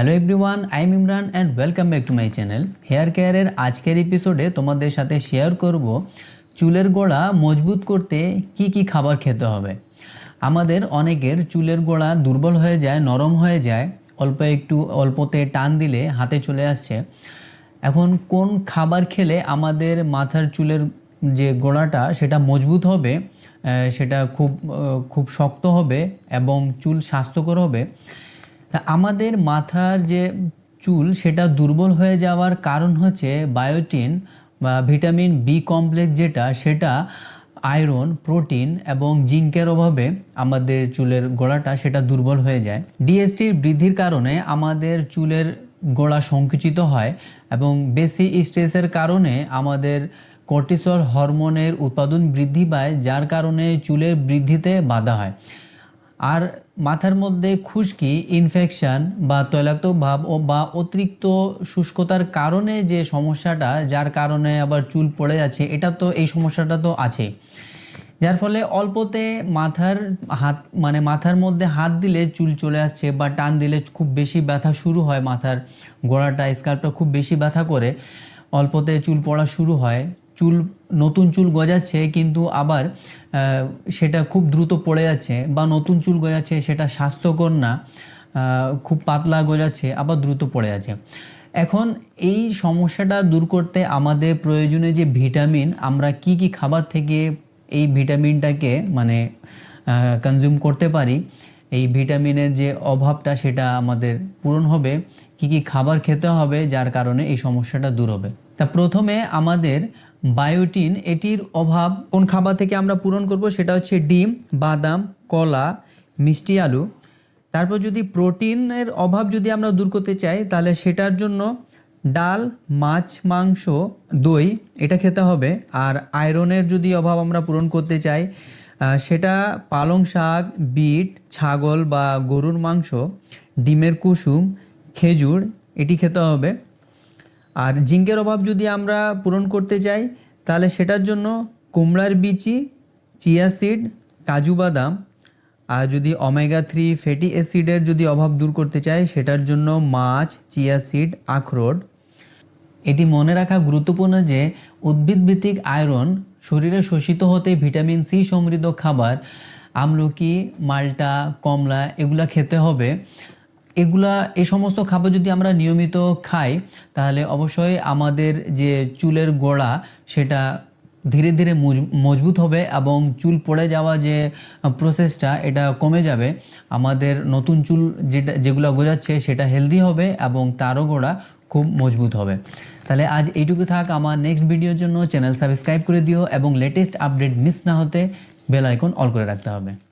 Hello everyone I am Imran and welcome back to my channel hair কেয়ারের আজকের এপিসোডে তোমাদের সাথে শেয়ার করব চুলের গোড়া মজবুত করতে কি কি খাবার খেতে হবে। আমাদের অনেকের চুলের গোড়া দুর্বল হয়ে যায়, নরম হয়ে যায়, অল্প একটু, অল্পতে টান দিলে হাতে চলে আসছে। এখন কোন খাবার খেলে আমাদের মাথার চুলের যে গোড়াটা সেটা মজবুত হবে সেটা খুব খুব শক্ত হবে এবং চুল স্বাস্থ্যকর হবে। তা আমাদের মাথার যে চুল, সেটা দুর্বল হয়ে যাওয়ার কারণ হচ্ছে বায়োটিন বা ভিটামিন বি কমপ্লেক্স যেটা, সেটা আয়রন প্রোটিন এবং জিঙ্কের অভাবে আমাদের চুলের গোড়াটা সেটা দুর্বল হয়ে যায়। ডিএসটির বৃদ্ধির কারণে আমাদের চুলের গোড়া সংকুচিত হয় এবং বেশি স্ট্রেসের কারণে আমাদের কর্টিসল হরমোনের উৎপাদন বৃদ্ধি পায়, যার কারণে চুলের বৃদ্ধিতে বাধা হয়। আর মাথার মধ্যে খুশকি ইনফেকশন বা তৈলাক্ত ভাব ও বা অতিরিক্ত শুষ্কতার কারণে যে সমস্যাটা, যার কারণে আবার চুল পড়ে যাচ্ছে, এটা তো, এই সমস্যাটা তো আছে। যার ফলে অল্পতে মাথার হাত মানে মাথার মধ্যে হাত দিলে চুল চলে আসছে বা টান দিলে খুব বেশি ব্যথা শুরু হয় মাথার গোড়াটা স্কাল্পটা খুব বেশি ব্যথা করে, অল্পতে চুল পড়া শুরু হয়। চুল, নতুন চুল গজাচ্ছে কিন্তু আবার সেটা খুব দ্রুত পড়ে যাচ্ছে বা নতুন চুল গজাচ্ছে সেটা স্বাস্থ্যকর না খুব পাতলা গজাচ্ছে, আবার দ্রুত পড়ে যাচ্ছে। এখন এই সমস্যাটা দূর করতে আমাদের প্রয়োজনে যে ভিটামিন, আমরা কি কি খাবার থেকে এই ভিটামিনটাকে মানে কনজিউম করতে পারি, এই ভিটামিনের যে অভাবটা সেটা আমাদের পূরণ হবে। কি কি খাবার খেতে হবে, যার কারণে এই সমস্যাটা দূর হবে। তা প্রথমে আমাদের বায়োটিন, এটির অভাব কোন খাবার থেকে আমরা পূরণ করব সেটা হচ্ছে ডিম, বাদাম, কলা, মিষ্টি, আলু। তারপর যদি প্রোটিনের অভাব যদি আমরা দূর করতে চাই, তাহলে সেটার জন্য ডাল, মাছ, মাংস, দই, এটা খেতে হবে। আর আয়রনের যদি অভাব আমরা পূরণ করতে চাই সেটা পালং শাক, বিট, ছাগল বা গরুর মাংস, ডিমের কুসুম খেজুর, এটি খেতে হবে। আর জিঙ্কের অভাব যদি আমরা পূরণ করতে চাই, তাহলে সেটার জন্য কুমড়ার বিচি, চিয়া সিড, কাজু বাদাম, আর যদি ওমেগা থ্রি ফ্যাটি অ্যাসিডের যদি অভাব দূর করতে চাই, সেটার জন্য মাছ, চিয়া সিড, আখরোট। এটি মনে রাখা গুরুত্বপূর্ণ যে উদ্ভিদভিত্তিক আয়রন শরীরে শোষিত হতে ভিটামিন সি সমৃদ্ধ খাবার, আমলকি, মাল্টা, কমলা, এগুলা খেতে হবে। এগুলা এই সমস্ত খাবার যদি আমরা নিয়মিত খাই, তাহলে অবশ্যই আমাদের যে চুলের গোড়া, সেটা ধীরে ধীরে মজ- মজবুত হবে এবং চুল পড়ে যাওয়া যে প্রসেসটা এটা কমে যাবে। আমাদের নতুন চুল যেটা, যেগুলো গোজাচ্ছে, সেটা হেলদি হবে এবং তারও গোড়া খুব মজবুত হবে। তাহলে আজ এইটুকু থাক। আমার নেক্সট ভিডিওর জন্য চ্যানেল সাবস্ক্রাইব করে দিও এবং লেটেস্ট আপডেট মিস না হতে বেল আইকন অল করে রাখতে হবে।